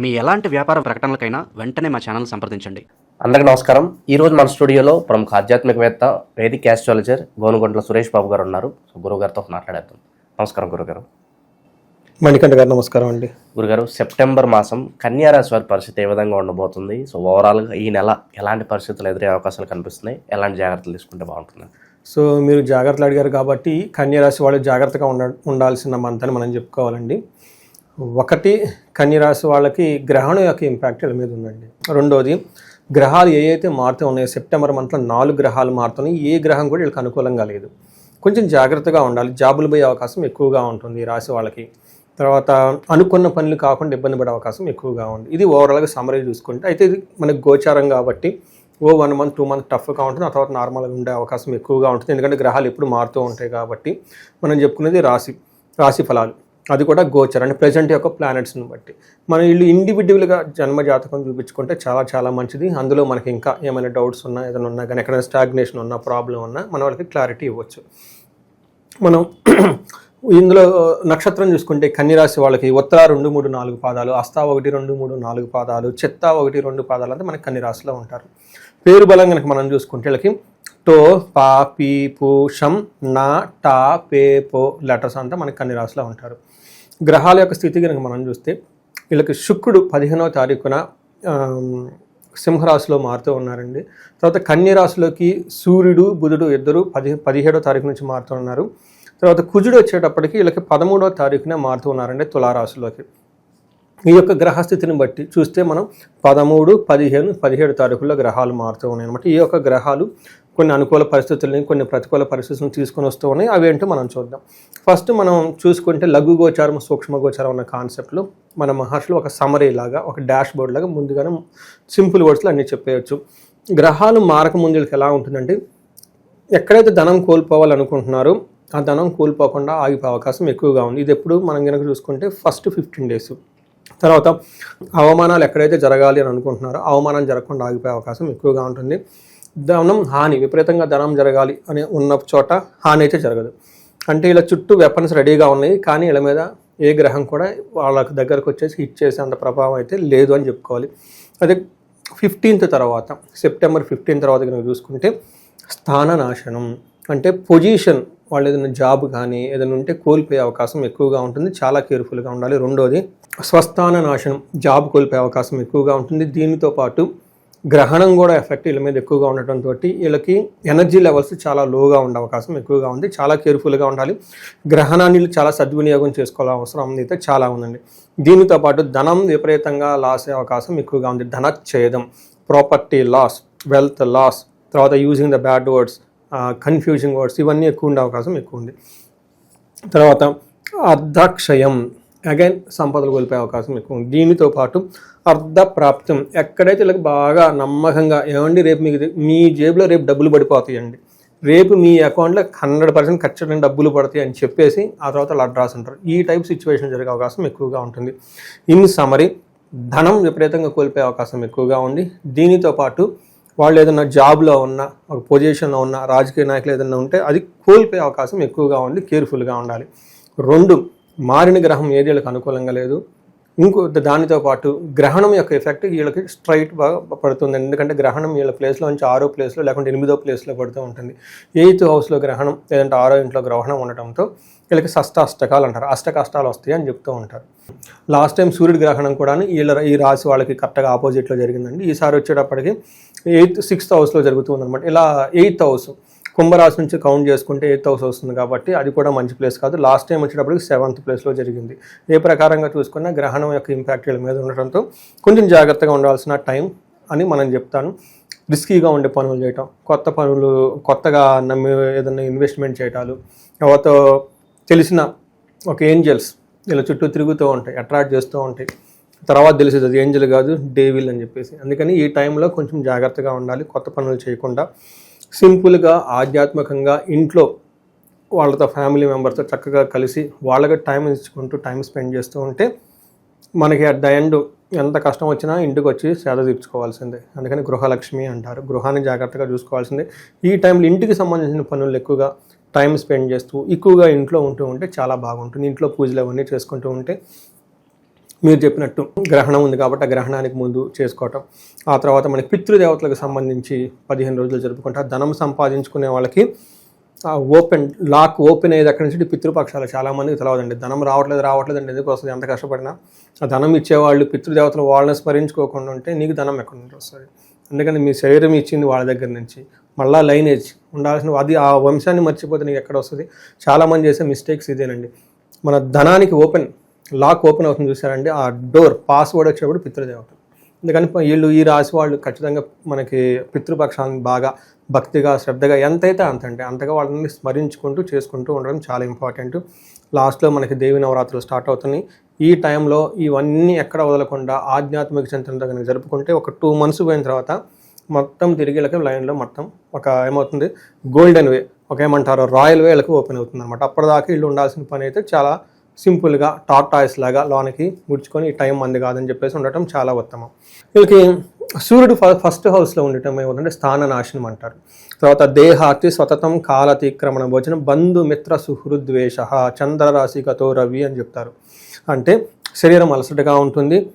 మీ ఎలాంటి వ్యాపార ప్రకటనలకైనా వెంటనే మా ఛానల్ సంప్రదించండి. అందరికీ నమస్కారం. ఈ రోజు మన స్టూడియోలో ప్రముఖ ఆధ్యాత్మికవేత్త వేదిక్ యాస్ట్రాలజర్ గోనుగొండల సురేష్ బాబు గారు ఉన్నారు. సో గురువు గారితో మాట్లాడేద్దాం. నమస్కారం గురుగారు మణికంఠ గారు నమస్కారం అండి. గురుగారు సెప్టెంబర్ మాసం కన్యారాశి వారి పరిస్థితి ఏ విధంగా ఉండబోతుంది? సో ఓవరాల్గా ఈ నెల ఎలాంటి పరిస్థితులు ఎదురయ్యే అవకాశాలు కనిపిస్తున్నాయి? ఎలాంటి జాగ్రత్తలు తీసుకుంటే బాగుంటుంది? సో మీరు జాగ్రత్తలు అడిగారు కాబట్టి కన్యరాశి వాళ్ళు జాగ్రత్తగా ఉండ ఉండాల్సిన మంత్ అని మనం చెప్పుకోవాలండి. ఒకటి కన్యరాశి వాళ్ళకి గ్రహణం యొక్క ఇంపాక్ట్ వీళ్ళ మీద ఉందండి. రెండోది గ్రహాలు ఏవైతే మారుతూ ఉన్నాయో సెప్టెంబర్ మంత్లో నాలుగు గ్రహాలు మారుతున్నాయి ఏ గ్రహం కూడా వీళ్ళకి అనుకూలంగా లేదు. కొంచెం జాగ్రత్తగా ఉండాలి జాబులు పోయే అవకాశం ఎక్కువగా ఉంటుంది ఈ రాశి వాళ్ళకి. తర్వాత అనుకున్న పనులు కాకుండా ఇబ్బంది పడే అవకాశం ఎక్కువగా ఉంది. ఇది ఓవరాల్గా సమరీ చూసుకుంటే అయితే ఇది మనకు గోచారం కాబట్టి ఓ వన్ మంత్ టూ మంత్ టఫ్గా ఉంటుంది ఆ తర్వాత నార్మల్గా ఉండే అవకాశం ఎక్కువగా ఉంటుంది. ఎందుకంటే గ్రహాలు ఎప్పుడు మారుతూ ఉంటాయి కాబట్టి మనం చెప్పుకునేది రాశి రాశి ఫలాలు. అది కూడా గోచర్ అంటే ప్రజెంట్ యొక్క ప్లానెట్స్ని బట్టి. మనం వీళ్ళు ఇండివిజువల్గా జన్మ జాతకం చూపించుకుంటే చాలా చాలా మంచిది. అందులో మనకి ఇంకా ఏమైనా డౌట్స్ ఉన్నా ఏదైనా ఉన్నా కానీ ఎక్కడైనా స్టాగ్నేషన్ ఉన్నా ప్రాబ్లం ఉన్నా మన వాళ్ళకి క్లారిటీ ఇవ్వచ్చు. మనం ఇందులో నక్షత్రం చూసుకుంటే కన్యరాశి వాళ్ళకి ఉత్తర రెండు మూడు నాలుగు పాదాలు అస్తా ఒకటి రెండు మూడు నాలుగు పాదాలు చెత్త ఒకటి రెండు పాదాలు అంతా మనకి కన్యరాశిలో ఉంటారు. పేరు బలం కనుక మనం చూసుకుంటే వీళ్ళకి టో పా పీ పు షం నా టా పే పో లెటర్స్ అంతా మనకి కన్యరాశిలో ఉంటారు. గ్రహాల యొక్క స్థితి కనుక మనం చూస్తే వీళ్ళకి శుక్రుడు పదిహేనవ తారీఖున సింహరాశిలో మారుతూ ఉన్నారండి. తర్వాత కన్యరాశిలోకి సూర్యుడు బుధుడు ఇద్దరు పది పదిహేడో తారీఖు నుంచి మారుతూ ఉన్నారు. తర్వాత కుజుడు వచ్చేటప్పటికి వీళ్ళకి పదమూడవ తారీఖునే మారుతూ ఉన్నారండి తులారాశిలోకి. ఈ యొక్క గ్రహస్థితిని బట్టి చూస్తే మనం పదమూడు పదిహేను పదిహేడు తారీఖుల్లో గ్రహాలు మారుతూ ఉన్నాయి అనమాట ఈ యొక్క గ్రహాలు కొన్ని అనుకూల పరిస్థితులని కొన్ని ప్రతికూల పరిస్థితులను తీసుకొని వస్తూ ఉన్నాయి. అవి ఏంటో మనం చూద్దాం. ఫస్ట్ మనం చూసుకుంటే లఘు గోచారం సూక్ష్మ గోచారం అన్న కాన్సెప్ట్లో మన మహర్షులు ఒక సమరీ లాగా ఒక డాష్ బోర్డ్ లాగా ముందుగానే సింపుల్ వర్డ్స్లో అన్నీ చెప్పేయచ్చు. గ్రహాలు మారక ముందులకు ఎలా ఉంటుందంటే ఎక్కడైతే ధనం కోల్పోవాలనుకుంటున్నారో ఆ ధనం కోల్పోకుండా ఆగిపోయే అవకాశం ఎక్కువగా ఉంది. ఇది ఎప్పుడు మనం కనుక చూసుకుంటే ఫస్ట్ ఫిఫ్టీన్ డేస్ తర్వాత అవమానాలు ఎక్కడైతే జరగాలి అని అనుకుంటున్నారో అవమానం జరగకుండా ఆగిపోయే అవకాశం ఎక్కువగా ఉంటుంది. ధనం హాని విపరీతంగా ధనం జరగాలి అని ఉన్న చోట హాని అయితే జరగదు. అంటే ఇలా చుట్టూ వెపన్స్ రెడీగా ఉన్నాయి కానీ ఇలా మీద ఏ గ్రహం కూడా వాళ్ళ దగ్గరకు వచ్చేసి హిట్ చేసే అంత ప్రభావం అయితే లేదు అని చెప్పుకోవాలి. అదే ఫిఫ్టీన్త్ తర్వాత సెప్టెంబర్ ఫిఫ్టీన్ తర్వాత కనుక చూసుకుంటే స్థాన నాశనం అంటే పొజిషన్ వాళ్ళు ఏదైనా జాబ్ కానీ ఏదైనా ఉంటే కోల్పోయే అవకాశం ఎక్కువగా ఉంటుంది చాలా కేర్ఫుల్గా ఉండాలి. రెండోది స్వస్థాన నాశనం జాబ్ కోల్పోయే అవకాశం ఎక్కువగా ఉంటుంది. దీనితో పాటు గ్రహణం కూడా ఎఫెక్ట్ వీళ్ళ మీద ఎక్కువగా ఉండటంతో వీళ్ళకి ఎనర్జీ లెవెల్స్ చాలా లోగా ఉండే అవకాశం ఎక్కువగా ఉంది. చాలా కేర్ఫుల్గా ఉండాలి. గ్రహణాన్ని చాలా సద్వినియోగం చేసుకోవాల్సిన అవసరం అయితే చాలా ఉందండి. దీనితో పాటు ధనం విపరీతంగా లాస్ అయ్యే అవకాశం ఎక్కువగా ఉంది. ధనచ్ఛేదం ప్రాపర్టీ లాస్ వెల్త్ లాస్ తర్వాత using the bad words confusing words ఇవన్నీ ఎక్కువ ఉండే అవకాశం ఎక్కువ ఉంది. తర్వాత అర్ధక్షయం అగైన్ సంపదలు కోల్పోయే అవకాశం ఎక్కువ ఉంది. దీనితో పాటు అర్ధ ప్రాప్తం ఎక్కడైతే వీళ్ళకి బాగా నమ్మకంగా ఏమండి రేపు మీకు మీ జేబులో రేపు డబ్బులు పడిపోతాయండి. రేపు మీ అకౌంట్లో హండ్రెడ్ పర్సెంట్ ఖచ్చితంగా డబ్బులు పడతాయి అని చెప్పేసి ఆ తర్వాత వాళ్ళు అడ్రాస్ ఉంటారు ఈ టైప్ సిచ్యువేషన్ జరిగే అవకాశం ఎక్కువగా ఉంటుంది. ఇన్ సమరీ ధనం విపరీతంగా కోల్పోయే అవకాశం ఎక్కువగా ఉంది. దీనితో పాటు వాళ్ళు ఏదైనా జాబ్లో ఉన్న ఒక పొజిషన్లో ఉన్న రాజకీయ నాయకులు ఏదైనా ఉంటే అది కోల్పోయే అవకాశం ఎక్కువగా ఉంది. కేర్ఫుల్గా ఉండాలి. రెండు మారిన గ్రహం ఏది వీళ్ళకి అనుకూలంగా లేదు. ఇంకో దానితో పాటు గ్రహణం యొక్క ఎఫెక్ట్ వీళ్ళకి స్ట్రైట్ బాగా పడుతుంది. ఎందుకంటే గ్రహణం వీళ్ళ ప్లేస్లో నుంచి ఆరో ప్లేస్లో లేకుంటే ఎనిమిదో ప్లేస్లో పడుతూ ఉంటుంది. ఎయిత్ హౌస్లో గ్రహణం లేదంటే ఆరో ఇంట్లో గ్రహణం ఉండటంతో వీళ్ళకి షష్ట అష్టకాలు అంటారు. అష్ట కష్టాలు వస్తాయి అని చెప్తూ ఉంటారు. లాస్ట్ టైం సూర్యుడి గ్రహణం కూడా వీళ్ళ ఈ రాశి వాళ్ళకి కరెక్ట్గా ఆపోజిట్లో జరిగిందండి. ఈసారి వచ్చేటప్పటికి ఎయిత్ సిక్స్త్ హౌస్లో జరుగుతుంది అనమాట ఇలా ఎయిత్ హౌస్ కుంభరాశి నుంచి కౌంట్ చేసుకుంటే ఎయిత్ హౌస్ వస్తుంది కాబట్టి అది కూడా మంచి ప్లేస్ కాదు. లాస్ట్ టైం వచ్చేటప్పటికి సెవెంత్ ప్లేస్లో జరిగింది. ఏ ప్రకారంగా చూసుకున్నా గ్రహణం యొక్క ఇంపాక్ట్ వీళ్ళ మీద ఉండటంతో కొంచెం జాగ్రత్తగా ఉండాల్సిన టైం అని మనం చెప్తాను. రిస్కీగా ఉండే పనులు చేయటం కొత్త పనులు కొత్తగా నమ్మి ఏదైనా ఇన్వెస్ట్మెంట్ చేయటాలు తర్వాత తెలిసిన ఒక ఏంజల్స్ ఇలా చుట్టూ తిరుగుతూ ఉంటాయి అట్రాక్ట్ చేస్తూ ఉంటాయి. తర్వాత తెలిసేది అది ఏంజల్ కాదు డేవిల్ అని చెప్పేసి. అందుకని ఈ టైంలో కొంచెం జాగ్రత్తగా ఉండాలి కొత్త పనులు చేయకుండా. సింపుల్గా ఆధ్యాత్మికంగా ఇంట్లో వాళ్ళతో ఫ్యామిలీ మెంబర్తో చక్కగా కలిసి వాళ్ళకి టైం ఇచ్చుకుంటూ టైం స్పెండ్ చేస్తూ ఉంటే మనకి అట్ ద ఎండ్ ఎంత కష్టం వచ్చినా ఇంటికి వచ్చి సేద తీర్చుకోవాల్సిందే. అందుకని గృహలక్ష్మి అంటారు. గృహాన్ని జాగ్రత్తగా చూసుకోవాల్సిందే. ఈ టైంలో ఇంటికి సంబంధించిన పనులు ఎక్కువగా టైం స్పెండ్ చేస్తూ ఎక్కువగా ఇంట్లో ఉంటూ ఉంటే చాలా బాగుంటుంది. ఇంట్లో పూజలు అవన్నీ చేసుకుంటూ ఉంటే మీరు చెప్పినట్టు గ్రహణం ఉంది కాబట్టి ఆ గ్రహణానికి ముందు చేసుకోవటం. ఆ తర్వాత మనకి పితృదేవతలకు సంబంధించి పదిహేను రోజులు జరుపుకుంటారు ధనం సంపాదించుకునే వాళ్ళకి ఆ ఓపెన్ లాక్ ఓపెన్ అయ్యేది అక్కడి నుంచి పితృపక్షాలు. చాలామందికి తెలియదండి ధనం రావట్లేదు రావట్లేదండి ఎందుకు వస్తుంది? ఎంత కష్టపడినా. ఆ ధనం ఇచ్చేవాళ్ళు పితృదేవతలు వాళ్ళని స్మరించుకోకుండా ఉంటే నీకు ధనం ఎక్కడి నుంచి వస్తుంది? అందుకని మీ శరీరం ఇచ్చింది వాళ్ళ దగ్గర నుంచి. మళ్ళా లైనేజ్ ఉండాల్సిన అది ఆ వంశాన్ని మర్చిపోతే నీకు ఎక్కడ వస్తుంది? చాలామంది చేసే మిస్టేక్స్ ఇదేనండి. మన ధనానికి ఓపెన్ లాక్ ఓపెన్ అవుతుంది చూసారండి. ఆ డోర్ పాస్వర్డ్ వచ్చినప్పుడు పితృదేవతలు అందుకని వీళ్ళు ఈ రాశి వాళ్ళు ఖచ్చితంగా మనకి పితృపక్షాలను బాగా భక్తిగా శ్రద్ధగా ఎంతైతే అంత అంటే అంతగా వాళ్ళని స్మరించుకుంటూ చేసుకుంటూ ఉండడం చాలా ఇంపార్టెంట్. లాస్ట్లో మనకి దేవి నవరాత్రులు స్టార్ట్ అవుతున్నాయి. ఈ టైంలో ఇవన్నీ ఎక్కడ వదలకుండా ఆధ్యాత్మిక చింతనతో కనుక జరుపుకుంటే ఒక టూ మంత్స్ పోయిన తర్వాత మొత్తం తిరిగి లైన్లో మొత్తం ఒక ఏమవుతుంది? గోల్డెన్ వే ఒక ఏమంటారు? రాయల్ వే వీళ్ళకి ఓపెన్ అవుతుంది అనమాట అప్పటిదాకా వీళ్ళు ఉండాల్సిన పని అయితే చాలా సింపుల్గా టార్టాయిస్ లాగా లోనికి ముడుచుకొని ఈ టైం మంది కాదని చెప్పేసి ఉండటం చాలా ఉత్తమం. వీళ్ళకి సూర్యుడు ఫ- ఫస్ట్ హౌస్లో ఉండటం ఏమవుతుంటే స్థాన నాశనం అంటారు. తర్వాత దేహాతి స్వతతం కాలతిక్రమణ భోజనం బంధుమిత్ర సుహృద్వేష సుహృద్వేష చంద్రరాశిగతో రవి అని చెప్తారు. అంటే శరీరం అలసటగా ఉంటుంది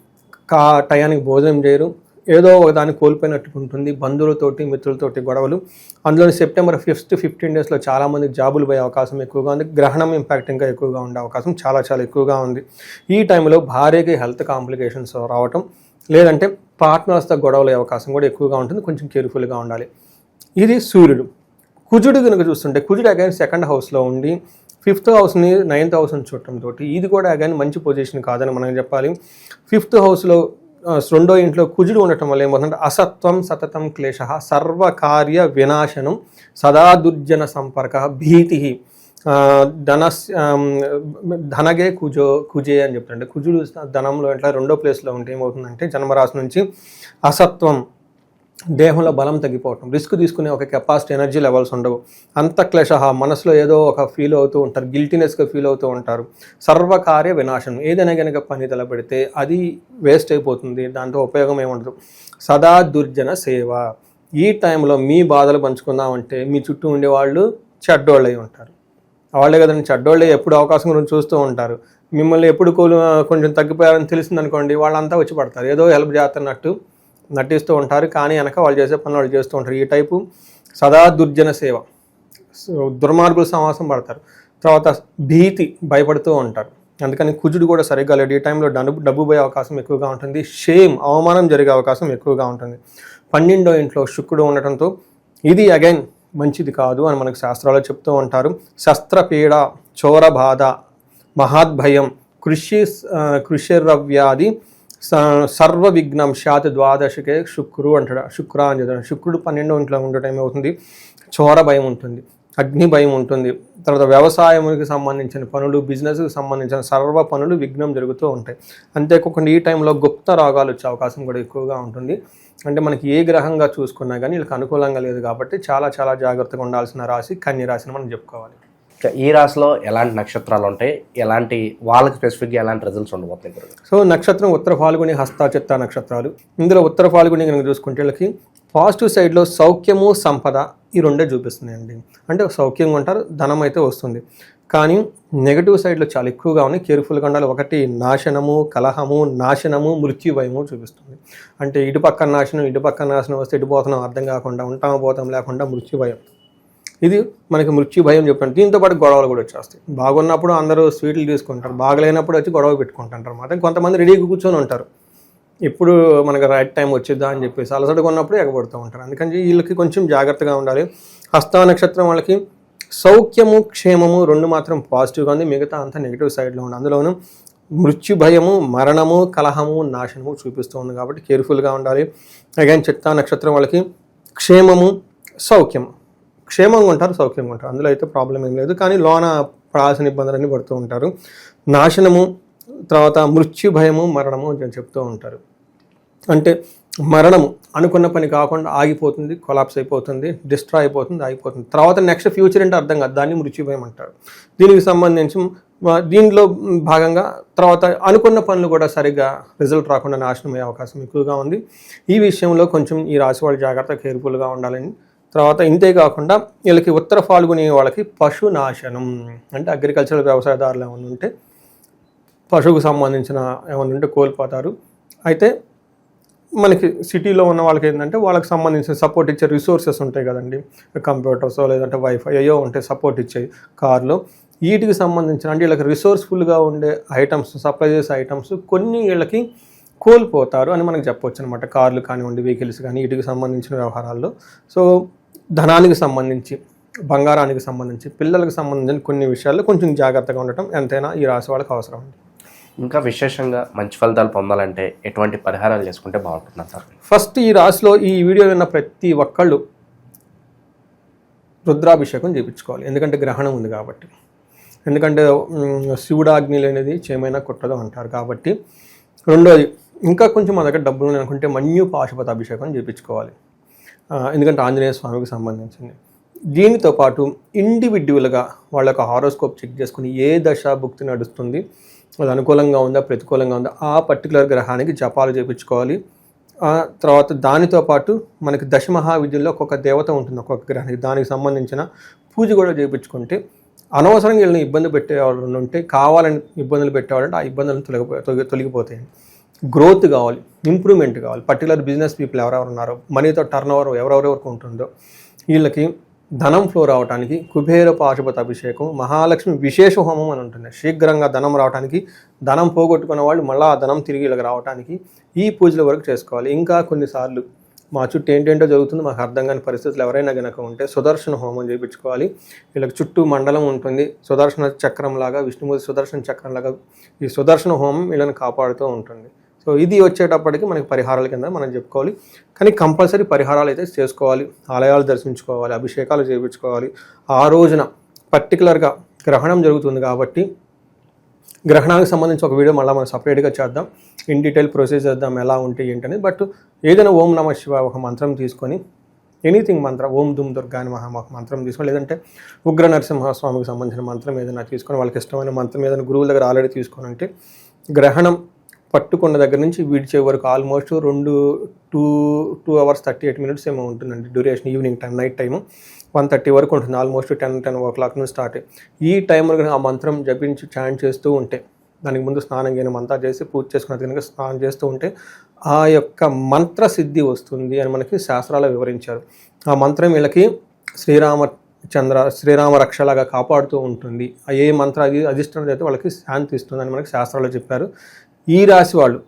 కా టయానికి భోజనం చేయరు ఏదో ఒక దాన్ని కోల్పోయినట్టు ఉంటుంది బంధువులతోటి మిత్రులతోటి గొడవలు. అందులో సెప్టెంబర్ ఫిఫ్త్ ఫిఫ్టీన్ డేస్లో చాలామంది జాబులు పోయే అవకాశం ఎక్కువగా ఉంది. గ్రహణం ఇంపాక్ట్ ఇంకా ఎక్కువగా ఉండే అవకాశం చాలా చాలా ఎక్కువగా ఉంది. ఈ టైంలో భార్యకి హెల్త్ కాంప్లికేషన్స్ రావటం లేదంటే పార్ట్నర్స్తో గొడవలు అవకాశం కూడా ఎక్కువగా ఉంటుంది. కొంచెం కేర్ఫుల్గా ఉండాలి. ఇది సూర్యుడు. కుజుడు కనుక చూస్తుంటే కుజుడు అగైన్ సెకండ్ హౌస్లో ఉండి ఫిఫ్త్ హౌస్ని నైన్త్ హౌస్ని చూడటంతో ఇది కూడా అగైన్ మంచి పొజిషన్ కాదని మనం చెప్పాలి. ఫిఫ్త్ హౌస్లో రెండో ఇంట్లో కుజుడు ఉండటం వల్ల ఏమవుతుందంటే అసత్వం సతతం క్లేశ సర్వకార్య వినాశనం సదా దుర్జన సంపర్క భీతి. ధనస్ ధన ధనగే కుజో కుజే అని చెప్తుంటే కుజుడు ధనంలో ఇట్లా రెండో ప్లేస్లో ఉంటే ఏమవుతుందంటే జన్మరాశి నుంచి అసత్వం దేహంలో బలం తగ్గిపోవటం. రిస్క్ తీసుకునే ఒక కెపాసిటీ ఎనర్జీ లెవెల్స్ ఉండవు. అంత క్లేశ మనసులో ఏదో ఒక ఫీల్ అవుతూ ఉంటారు గిల్టీనెస్గా ఫీల్ అవుతూ ఉంటారు. సర్వకార్య వినాశనం. ఏదైనా కనుక పని తలపెడితే అది వేస్ట్ అయిపోతుంది దాంతో ఉపయోగం ఏముండదు. సదా దుర్జన సేవ. ఈ టైంలో మీ బాధలు పంచుకుందామంటే మీ చుట్టూ ఉండేవాళ్ళు చెడ్డోళ్ళు అయి ఉంటారు. వాళ్ళే కదండి చెడ్డోళ్ళే ఎప్పుడు అవకాశం గురించి చూస్తూ ఉంటారు. మిమ్మల్ని ఎప్పుడు కొంచెం తగ్గిపోయారని తెలిసిందనుకోండి వాళ్ళంతా వచ్చి పడతారు. ఏదో హెల్ప్ చేస్తున్నట్టు నటిస్తూ ఉంటారు. కానీ వెనక వాళ్ళు చేసే పనులు వాళ్ళు చేస్తూ ఉంటారు. ఈ టైపు సదా దుర్జన సేవ. సో దుర్మార్గుల సమాసం పడతారు. తర్వాత భీతి భయపడుతూ ఉంటారు. అందుకని కుజుడు కూడా సరిగ్గా లేడు. ఈ టైంలో డబ్బు డబ్బు పోయే అవకాశం ఎక్కువగా ఉంటుంది. షేమ్ అవమానం జరిగే అవకాశం ఎక్కువగా ఉంటుంది. పన్నెండో ఇంట్లో శుక్రుడు ఉండటంతో ఇది అగైన్ మంచిది కాదు అని మనకు శాస్త్రాలు చెప్తూ ఉంటారు. శస్త్రపీడ చోర బాధ మహాద్భయం కృషి ఆ, కృషిరవ్యాధి సర్వ విఘ్నం శాత ద్వాదశకే శుక్రు అంటాడు. శుక్ర అని చెప్తాడు. శుక్రుడు పన్నెండో ఇంట్లో ఉండటం ఏమవుతుంది చోర భయం ఉంటుంది. అగ్ని భయం ఉంటుంది. తర్వాత వ్యవసాయానికి సంబంధించిన పనులు బిజినెస్కి సంబంధించిన సర్వ పనులు విఘ్నం జరుగుతూ ఉంటాయి. అంతేకాకుండా ఈ టైంలో గుప్త రోగాలు వచ్చే అవకాశం కూడా ఎక్కువగా ఉంటుంది. అంటే మనకి ఏ గ్రహంగా చూసుకున్నా కానీ వీళ్ళకి అనుకూలంగా లేదు కాబట్టి చాలా చాలా జాగ్రత్తగా ఉండాల్సిన రాశి కన్య రాశిని మనం చెప్పుకోవాలి. ఈ రాశిలో ఎలాంటి నక్షత్రాలు ఉంటాయి? ఎలాంటి వాళ్ళకి స్పెసిఫిక్గా ఎలాంటి రిజల్ట్స్ ఉండబోతున్నాయి గురువు సో నక్షత్రం ఉత్తర ఫాల్గుని హస్త చిత్త నక్షత్రాలు. ఇందులో ఉత్తర ఫాల్గుని కనుక చూసుకుంటే వీళ్ళకి పాజిటివ్ సైడ్లో సౌఖ్యము సంపద ఈ రెండే చూపిస్తున్నాయండి. అంటే సౌఖ్యంగా ఉంటారు ధనం అయితే వస్తుంది. కానీ నెగటివ్ సైడ్లో చాలా ఎక్కువగా ఉన్నాయి. కేర్ఫుల్గా ఉండాలి. ఒకటి నాశనము కలహము నాశనము మృత్యుభయము చూపిస్తుంది. అంటే ఇటు పక్కన నాశనం ఇటు పక్కన నాశనం వస్తే ఇటు పోతున్నాం అర్థం కాకుండా ఉంటాం పోతాం లేకుండా మృత్యుభయం ఇది మనకి మృత్యు భయం చెప్పండి. దీంతో పాటు గొడవలు కూడా వచ్చేస్తాయి బాగున్నప్పుడు అందరూ స్వీట్లు తీసుకుంటారు. బాగలేనప్పుడు వచ్చి గొడవ పెట్టుకుంటారు అనమాట కొంతమంది రెడీగా కూర్చొని ఉంటారు. ఇప్పుడు మనకు రైట్ టైం వచ్చిద్దా అని చెప్పేసి అలసటగా ఉన్నప్పుడు ఎగబడుతూ ఉంటారు. అందుకని వీళ్ళకి కొంచెం జాగ్రత్తగా ఉండాలి. హస్త నక్షత్రం వాళ్ళకి సౌఖ్యము క్షేమము రెండు మాత్రం పాజిటివ్గా ఉంది. మిగతా అంతా నెగిటివ్ సైడ్లో ఉంది. అందులోనూ మృత్యు భయము మరణము కలహము నాశనము చూపిస్తూ ఉంది కాబట్టి కేర్ఫుల్గా ఉండాలి. అగైన్ చిత్తా నక్షత్రం వాళ్ళకి క్షేమము సౌఖ్యము. క్షేమంగా ఉంటారు సౌఖ్యంగా ఉంటారు. అందులో అయితే ప్రాబ్లం ఏం లేదు. కానీ లోన పడాల్సిన ఇబ్బందులన్నీ పడుతూ ఉంటారు. నాశనము తర్వాత మృత్యు భయము మరణము అని చెప్తూ ఉంటారు. అంటే మరణము అనుకున్న పని కాకుండా ఆగిపోతుంది కొలాప్స్ అయిపోతుంది డిస్ట్రా అయిపోతుంది ఆగిపోతుంది. తర్వాత నెక్స్ట్ ఫ్యూచర్ అంటే అర్థం కాదు. దాన్ని మృత్యుభయం అంటారు. దీనికి సంబంధించి దీనిలో భాగంగా తర్వాత అనుకున్న పనులు కూడా సరిగ్గా రిజల్ట్ రాకుండా నాశనం అయ్యే అవకాశం ఎక్కువగా ఉంది. ఈ విషయంలో కొంచెం ఈ రాశి వాళ్ళు జాగ్రత్త కేర్ఫుల్గా ఉండాలని తర్వాత ఇంతే కాకుండా వీళ్ళకి ఉత్తర ఫాల్గుని వాళ్ళకి పశు నాశనం అంటే అగ్రికల్చరల్ వ్యవసాయదారులు ఏమైనా ఉంటే పశువుకు సంబంధించిన ఏమైనా ఉంటే కోల్పోతారు. అయితే మనకి సిటీలో ఉన్న వాళ్ళకి ఏంటంటే వాళ్ళకి సంబంధించిన సపోర్ట్ ఇచ్చే రిసోర్సెస్ ఉంటాయి కదండి. కంప్యూటర్స్ లేదంటే వైఫై అయ్యో ఉంటాయి సపోర్ట్ ఇచ్చాయి కార్లో. వీటికి సంబంధించిన అంటే వీళ్ళకి రిసోర్స్ఫుల్గా ఉండే ఐటమ్స్ సప్లై చేసే ఐటమ్స్ కొన్ని వీళ్ళకి కోల్పోతారు అని మనకు చెప్పొచ్చు అనమాట కార్లు కానివ్వండి వెహికల్స్ కానీ వీటికి సంబంధించిన వ్యవహారాల్లో. సో ధనానికి సంబంధించి బంగారానికి సంబంధించి పిల్లలకు సంబంధించిన కొన్ని విషయాల్లో కొంచెం జాగ్రత్తగా ఉండటం ఎంతైనా ఈ రాశి వాళ్ళకి అవసరం అండి. ఇంకా విశేషంగా మంచి ఫలితాలు పొందాలంటే ఎటువంటి పరిహారాలు చేసుకుంటే బాగుంటుంది అంటారు ఫస్ట్ ఈ రాశిలో ఈ వీడియో విన్న ప్రతి ఒక్కళ్ళు రుద్రాభిషేకం చేయించుకోవాలి. ఎందుకంటే గ్రహణం ఉంది కాబట్టి. ఎందుకంటే మ్, శివుడాగ్ని లేనిది చేమైనా కుట్టదు అంటారు కాబట్టి. రెండోది ఇంకా కొంచెం మా దగ్గర డబ్బులు అనుకుంటే మన్యు పాశుపత అభిషేకం చేయించుకోవాలి. ఎందుకంటే ఆంజనేయ స్వామికి సంబంధించింది. దీనితో పాటు ఇండివిడ్యువల్గా వాళ్ళ యొక్క హారోస్కోప్ చెక్ చేసుకుని ఏ దశ భుక్తి నడుస్తుంది అది అనుకూలంగా ఉందా ప్రతికూలంగా ఉందా ఆ పర్టికులర్ గ్రహానికి జపాలు చేయించుకోవాలి ఆ తర్వాత దానితో పాటు మనకి దశ మహావిద్యలో ఒక్కొక్క దేవత ఉంటుంది ఒక్కొక్క గ్రహానికి దానికి సంబంధించిన పూజ కూడా చేయించుకుంటే అనవసరంగా వీళ్ళని ఇబ్బంది పెట్టేవాళ్ళు ఉంటే కావాలని ఇబ్బందులు పెట్టేవాళ్ళంటే ఆ ఇబ్బందులను తొలగిపో తొలగిపోతాయి. గ్రోత్ కావాలి. ఇంప్రూవ్మెంట్ కావాలి. పర్టికులర్ బిజినెస్ పీపుల్ ఎవరెవరు ఉన్నారో మనీతో టర్న్ ఓవర్ ఎవరెవరెవరికి ఉంటుందో వీళ్ళకి ధనం ఫ్లో రావడానికి కుబేర పాశుపత అభిషేకం మహాలక్ష్మి విశేష హోమం అని ఉంటుంది. శీఘ్రంగా ధనం రావడానికి ధనం పోగొట్టుకున్న వాళ్ళు మళ్ళీ ఆ ధనం తిరిగి వీళ్ళకి రావడానికి ఈ పూజల వరకు చేసుకోవాలి. ఇంకా కొన్నిసార్లు మా చుట్టూ ఏంటేంటో జరుగుతుంది మాకు అర్థం కాని పరిస్థితులు ఎవరైనా గనక ఉంటే సుదర్శన హోమం చేయించుకోవాలి. వీళ్ళకి చుట్టూ మండలం ఉంటుంది. సుదర్శన చక్రంలాగా విష్ణుమూర్తి సుదర్శన చక్రం లాగా ఈ సుదర్శన హోమం వీళ్ళని కాపాడుతూ ఉంటుంది. సో ఇది వచ్చేటప్పటికి మనకి పరిహారాల కింద మనం చెప్పుకోవాలి. కానీ కంపల్సరీ పరిహారాలు అయితే చేసుకోవాలి. ఆలయాలు దర్శించుకోవాలి అభిషేకాలు చేయించుకోవాలి ఆ రోజున పర్టికులర్గా గ్రహణం జరుగుతుంది కాబట్టి గ్రహణానికి సంబంధించి ఒక వీడియో మళ్ళీ మనం సపరేట్గా చేద్దాం. ఇన్ డీటెయిల్ ప్రొసీజ్ చేద్దాం ఎలా ఉంటే ఏంటని బట్ ఏదైనా ఓం నమ శివ ఒక మంత్రం తీసుకొని ఎనీథింగ్ మంత్రం ఓం దుమ్ దుర్గా అని మహా ఒక మంత్రం తీసుకొని లేదంటే ఉగ్ర నరసింహస్వామికి సంబంధించిన మంత్రం ఏదైనా తీసుకొని వాళ్ళకి ఇష్టమైన మంత్రం ఏదైనా గురువుల దగ్గర ఆల్రెడీ తీసుకొని అంటే గ్రహణం పట్టుకున్న దగ్గర నుంచి వీడిచే వరకు ఆల్మోస్ట్ రెండు two two hours thirty eight minutes ఏమో ఉంటుందండి duration evening time night time one thirty వరకు ఉంటుంది almost ten ten o'clock నుంచి స్టార్ట్ ఈ టైంలో కనుక ఆ మంత్రం జపించి ఛాన్ చేస్తూ ఉంటే దానికి ముందు స్నానం చేయడం అంతా చేసి పూజ చేసుకున్న కనుక స్నానం చేస్తూ ఉంటే ఆ యొక్క మంత్ర సిద్ధి వస్తుంది అని మనకి శాస్త్రాలు వివరించారు. ఆ మంత్రం వీళ్ళకి శ్రీరామ చంద్ర శ్రీరామ రక్షలాగా కాపాడుతూ ఉంటుంది. ఆ ఏ మంత్ర అది అధిష్టానం అయితే వాళ్ళకి శాంతి ఇస్తుంది అని మనకి శాస్త్రాలు చెప్పారు. ఈ రాశి వాళ్ళు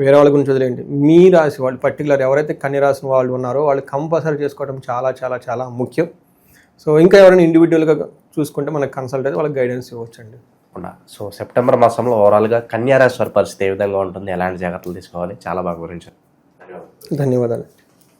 వేరే వాళ్ళ గురించి వదిలేండి మీ రాశి వాళ్ళు పర్టికులర్ ఎవరైతే కన్య రాసిన వాళ్ళు ఉన్నారో వాళ్ళు కంపల్సరీ చేసుకోవడం చాలా చాలా చాలా ముఖ్యం. సో ఇంకా ఎవరైనా ఇండివిజువల్గా చూసుకుంటే మనకు కన్సల్ట్ అయితే వాళ్ళకి గైడెన్స్ ఇవ్వచ్చండి. సో సెప్టెంబర్ మాసంలో ఓవరాల్గా కన్యారాశి వారి పరిస్థితి ఏ విధంగా ఉంటుంది? ఎలాంటి జాగ్రత్తలు తీసుకోవాలి? చాలా బాగా వివరించారు. ధన్యవాదాలు.